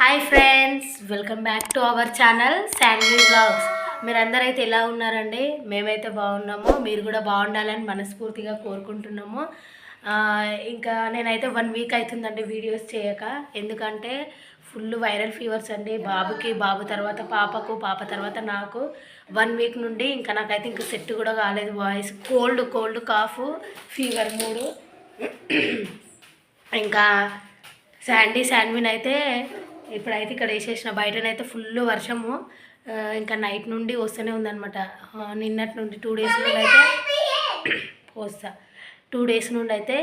Hi friends welcome back to our channel Sandvi blogs మీరందరూ అయితే ఎలా ఉన్నారండి? మేమైతే బాగున్నాము. మీరు కూడా బాగుండాలని మనస్ఫూర్తిగా కోరుకుంటున్నాము. ఇంకా నేనైతే వన్ వీక్ అవుతుందండి వీడియోస్ చేయక. ఎందుకంటే ఫుల్ వైరల్ ఫీవర్స్ అండి. బాబుకి బాబు తర్వాత పాపకు పాప తర్వాత నాకు. వన్ వీక్ నుండి ఇంకా నాకైతే ఇంకా సెట్ కూడా కాలేదు voice cold cold cough fever మూడు. ఇంకా శాండీ శాండ్విన్ అయితే ఇప్పుడైతే ఇక్కడ వేసేసిన బయటనైతే ఫుల్ వర్షము. ఇంకా నైట్ నుండి వస్తూనే ఉందన్నమాట. ఆ, నిన్నటి నుండి టూ డేస్ నుండి అయితే పోస్తా టూ డేస్ నుండి అయితే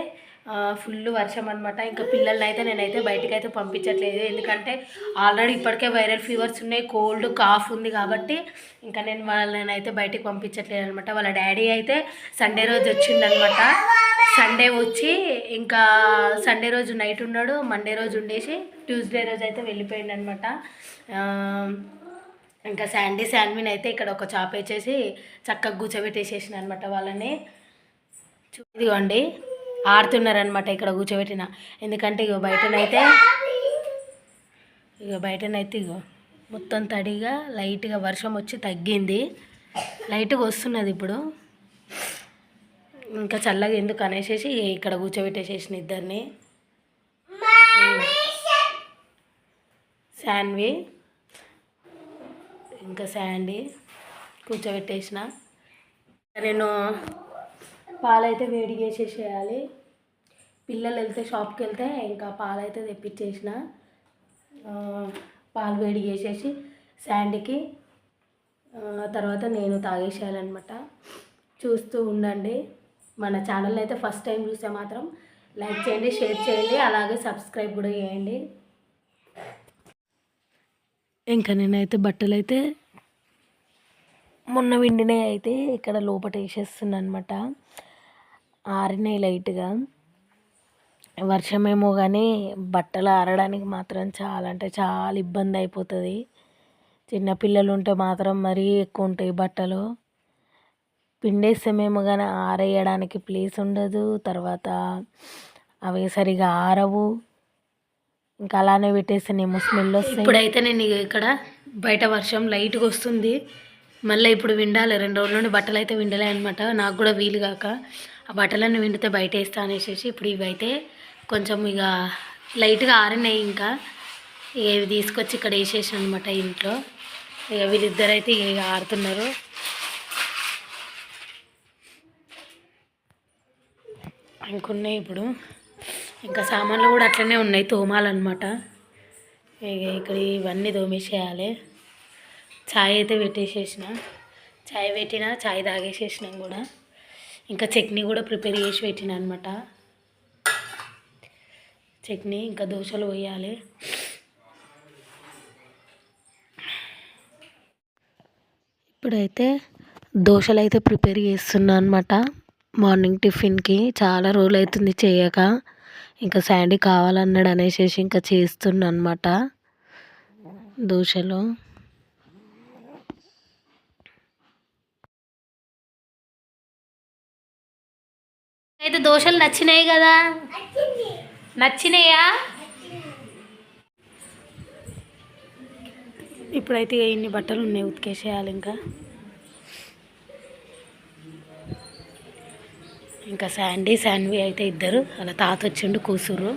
ఫుల్ వర్షం అనమాట ఇంకా పిల్లల్ని అయితే నేనైతే బయటికి అయితే పంపించట్లేదు. ఎందుకంటే ఆల్రెడీ ఇప్పటికే వైరల్ ఫీవర్స్ ఉన్నాయి కోల్డ్ కాఫ్ ఉంది కాబట్టి ఇంకా నేను వాళ్ళని అయితే బయటికి పంపించట్లేదు అనమాట వాళ్ళ డాడీ అయితే సండే రోజు వచ్చిండనమాట సండే వచ్చి ఇంకా సండే రోజు నైట్ ఉన్నాడు మండే రోజు ఉండేసి ట్యూస్డే రోజు అయితే వెళ్ళిపోయిండు అనమాట ఇంకా శాండీ శాండ్విన్ అయితే ఇక్కడ ఒక చాప్ వేసేసి చక్కగా కూర్చోబెట్టేసేసిన అనమాట వాళ్ళని. చూ- ఆడుతున్నారనమాట ఇక్కడ కూర్చోబెట్టిన. ఎందుకంటే ఇగో బయటనైతే ఇగో బయటనైతే ఇగో మొత్తం తడిగా లైట్గా వర్షం వచ్చి తగ్గింది. లైట్గా వస్తున్నది ఇప్పుడు. ఇంకా చల్లగా ఎందుకు అనేసేసి ఇక్కడ కూర్చోబెట్టేసేసిన ఇద్దరిని. శాన్వి. ఇంకా శాండీ కూర్చోబెట్టేసిన. నేను పాలైతే వేడి చేసేసేయాలి. పిల్లలు వెళ్తే షాప్కి వెళ్తే ఇంకా పాలైతే తెప్పించేసిన. పాలు వేడి చేసేసి శాండీకి తర్వాత నేను తాగేసేయాలన్నమాట. చూస్తూ ఉండండి. మన ఛానల్ అయితే ఫస్ట్ టైం చూస్తే మాత్రం లైక్ చేయండి షేర్ చేయండి అలాగే సబ్స్క్రైబ్ కూడా చేయండి. ఇంకా నేనైతే బట్టలు అయితే మొన్న విండినే అయితే ఇక్కడ లోపట వేసేస్తున్నా అనమాట ఆరినాయి లైట్గా. వర్షమేమో కానీ బట్టలు ఆరడానికి మాత్రం చాలా అంటే చాలా ఇబ్బంది అయిపోతుంది. చిన్నపిల్లలు ఉంటే మాత్రం మరీ ఎక్కువ ఉంటాయి బట్టలు. పిండేస్తామేమో కానీ ఆరేయడానికి ప్లేస్ ఉండదు. తర్వాత అవి సరిగా ఆరవు. ఇంకా అలానే పెట్టేస్తేనేమో స్మెల్ వస్తాయి. ఇప్పుడైతే నేను ఇక ఇక్కడ బయట వర్షం లైట్గా వస్తుంది. మళ్ళీ ఇప్పుడు విండాలి. రెండు రోజుల నుండి బట్టలు అయితే విండలే అనమాట నాకు కూడా వీలు కాక ఆ బట్టలన్నీ విండితే బయట వేస్తా అనేసి ఇప్పుడు ఇవి అయితే కొంచెం ఇక లైట్గా ఆరినాయి ఇంకా. ఇక ఇవి తీసుకొచ్చి ఇక్కడ వేసేసాను అనమాట ఇంట్లో. ఇక వీళ్ళిద్దరైతే ఇక ఆడుతున్నారు ఇంకున్నాయి ఇప్పుడు. ఇంకా సామాన్లు కూడా అట్లనే ఉన్నాయి తోమాలన్నమాట. ఇక ఇక్కడ ఇవన్నీ తోమేసేయాలి. చాయ్ అయితే పెట్టేసేసిన. చాయ్ పెట్టిన చాయ్ తాగేసేసినాం కూడా. ఇంకా చట్నీ కూడా ప్రిపేర్ చేసి పెట్టిన అనమాట చట్నీ ఇంకా దోశలు పోయాలి. ఇప్పుడైతే దోశలు అయితే ప్రిపేర్ చేస్తున్నా అనమాట మార్నింగ్ టిఫిన్కి చాలా రోజులు అవుతుంది చేయక. ఇంకా శాండీ కావాలన్నాడు అనేసి ఇంకా చేస్తున్నా అనమాట దోశలు. అయితే దోశలు నచ్చినాయి కదా? నచ్చినాయా? ఇప్పుడైతే ఇన్ని బట్టలు ఉన్నాయి ఉతికేసేయాలి ఇంకా. ఇంకా శాండీ శాన్వి అయితే ఇద్దరు. అలా తాత వచ్చిండు కూసురు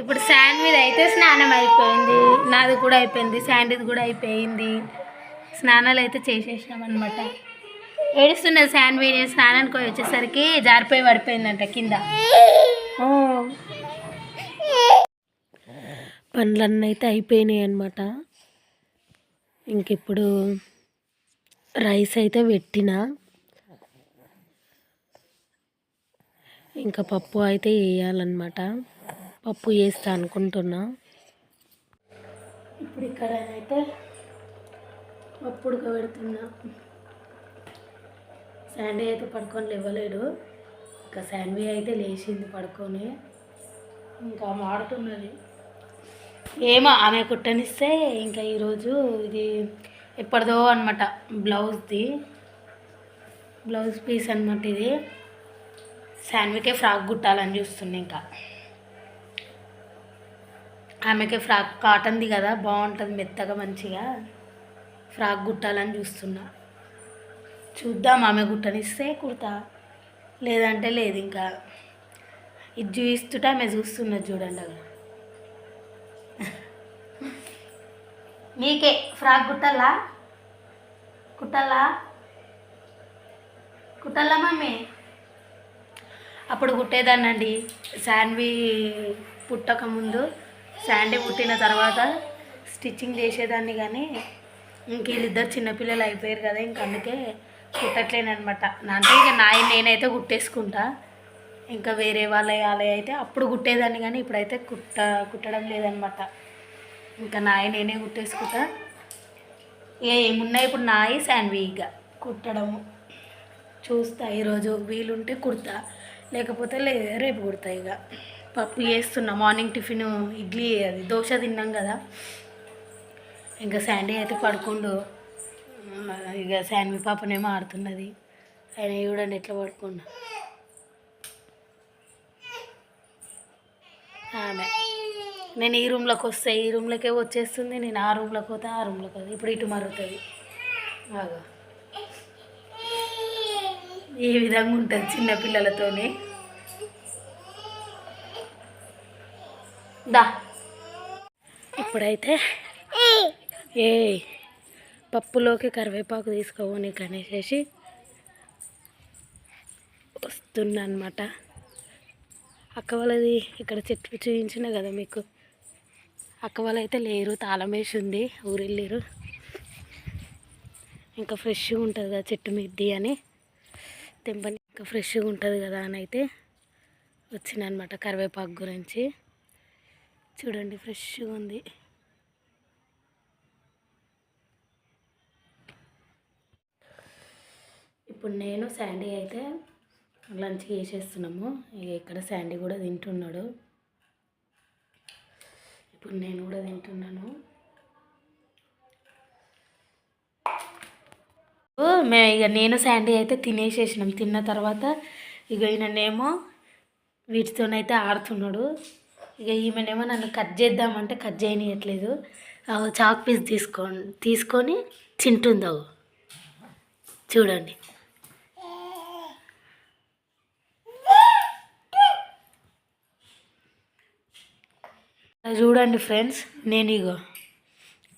ఇప్పుడు శాన్విది అయితే స్నానం అయిపోయింది. నాది కూడా అయిపోయింది. శాండీది కూడా అయిపోయింది. స్నానాలు అయితే చేసేసినాం అనమాట ఏడుస్తున్నది శాన్వి నేను స్నానానికి వచ్చేసరికి జారిపోయి పడిపోయిందంట కింద. పనులన్నీ అయితే అయిపోయినాయి అనమాట ఇంక ఇప్పుడు రైస్ అయితే పెట్టిన. ఇంకా పప్పు అయితే వేయాలన్నమాట. పప్పు వేస్తా అనుకుంటున్నా. ఇప్పుడు ఇక్కడ అయితే పప్పు ఉడకబెడుతున్నా. శాండీ అయితే పడుకొని లేవలేడు. ఇంకా శాండీ అయితే లేచింది పడుకొని. ఇంకా మాడుతున్నది ఏమో ఆమె కుట్టనిస్తే ఇంకా ఈరోజు ఇది ఎప్పటిదో అనమాట బ్లౌజ్ది. బ్లౌజ్ పీస్ అనమాట ఇది. శాన్వికే ఫ్రాక్ కుట్టాలని చూస్తుంది ఇంకా. ఆమెకే ఫ్రాక్ కాటన్ది కదా బాగుంటుంది మెత్తగా మంచిగా. ఫ్రాక్ కుట్టాలని చూస్తున్నా. చూద్దాం ఆమె కుట్టనిస్తే కుడతా. లేదంటే లేదు ఇంకా. ఇది చూస్తుంటే ఆమె చూస్తున్నది చూడండి అక్కడ నీకే. ఫ్రాక్ కుట్టాలా కుట్టాలా కుట్టాలా మమ్మీ? అప్పుడు కుట్టేదాన్నండి. శాన్వి పుట్టక ముందు శాండీ పుట్టిన తర్వాత స్టిచ్చింగ్ చేసేదాన్ని కానీ ఇంక వీళ్ళిద్దరు చిన్నపిల్లలు అయిపోయారు కదా ఇంక అందుకే కుట్టట్లేనమాట అంటే ఇక నాయి నేనైతే కుట్టేసుకుంటా. ఇంకా వేరే వాళ్ళ వాళ్ళ అయితే అప్పుడు కుట్టేదాన్ని కానీ ఇప్పుడైతే కుట్ట కుట్టడం లేదనమాట ఇంకా నాయి నేనే కుట్టేసుకుంటా ఇక ఏమున్నాయి? ఇప్పుడు నాయి శాండ్వి ఇక. కుట్టడము. చూస్తా ఈరోజు వీలుంటే కుడతా లేకపోతే లే రేపు కుడతా ఇక. పప్పు చేస్తున్నా మార్నింగ్ టిఫిన్ ఇడ్లీ అది దోశ తిన్నాం కదా. ఇంకా శాండీ అయితే పడుకుండు. ఇక శాండ్వి పాపనేమో ఆడుతున్నది ఆయన చూడండి ఎట్లా పడుకున్నా ఆమె. నేను ఈ రూమ్లోకి వస్తే ఈ రూమ్లోకే వచ్చేస్తుంది నేను ఆ రూమ్లోకి పోతే ఆ రూమ్లోకి పోతే ఇప్పుడు ఇటు మరుగుతుంది బాగా ఈ విధంగా ఉంటుంది చిన్నపిల్లలతోనే దా. ఇప్పుడైతే ఏ పప్పులోకి కరివేపాకు తీసుకోని కనేసేసి వస్తున్నా అనమాట అక్క వాళ్ళది ఇక్కడ చెట్టు చూపించిన కదా మీకు. అక్క వాళ్ళు అయితే లేరు తాళం వేసి ఉంది ఊరెళ్ళారు ఇంకా ఫ్రెష్గా ఉంటుంది కదా చెట్టు మిద్ది అని. తెంపని ఇంకా ఫ్రెష్గా ఉంటుంది కదా అని అయితే వచ్చిందనమాట కరివేపాకు గురించి. చూడండి ఫ్రెష్గా ఉంది. ఇప్పుడు నేను శాండీ అయితే లంచ్ చేసేస్తున్నాము. ఇక ఇక్కడ శాండీ కూడా తింటున్నాడు. ఇప్పుడు నేను కూడా తింటున్నాను. మే ఇక నేను శాండీ అయితే తినేసేసినాం. తిన్న తర్వాత ఇక ఈయననేమో వీటితోనైతే ఆడుతున్నాడు. ఇక ఈమెనేమో నన్ను కట్ చేద్దామంటే కట్ చేయనియట్లేదు. ఆ చాక్ పీస్ తీసుకో తీసుకొని తింటుందో చూడండి అది చూడండి ఫ్రెండ్స్ నేను ఇగో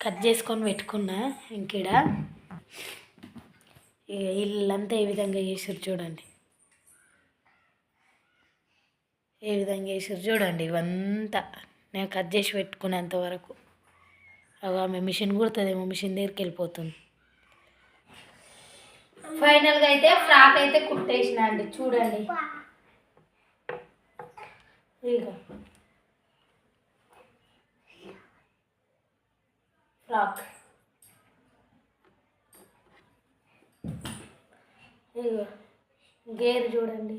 కట్ చేసుకొని పెట్టుకున్నా ఇంకిడ. ఇక ఇల్లంతా ఏ విధంగా చేసారు చూడండి. ఏ విధంగా చేసారు చూడండి ఇవంతా నేను కట్ చేసి పెట్టుకునేంత వరకు. ఆమె మిషన్ కుడుతుందేమో మిషన్ దగ్గరికి వెళ్ళిపోతుంది. ఫైనల్గా అయితే ఫ్రాక్ అయితే కుట్టేసిన అండి చూడండి. ఇక ఫ్రాక్ గేర్ చూడండి.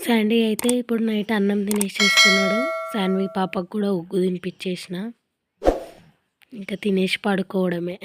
శాండీ అయితే ఇప్పుడు నైట్ అన్నం తినేసేస్తున్నాడు. శాన్వి పాపకు కూడా ఉగ్గు తినిపించేసిన. ఇంకా తినేసి పడుకోవడమే.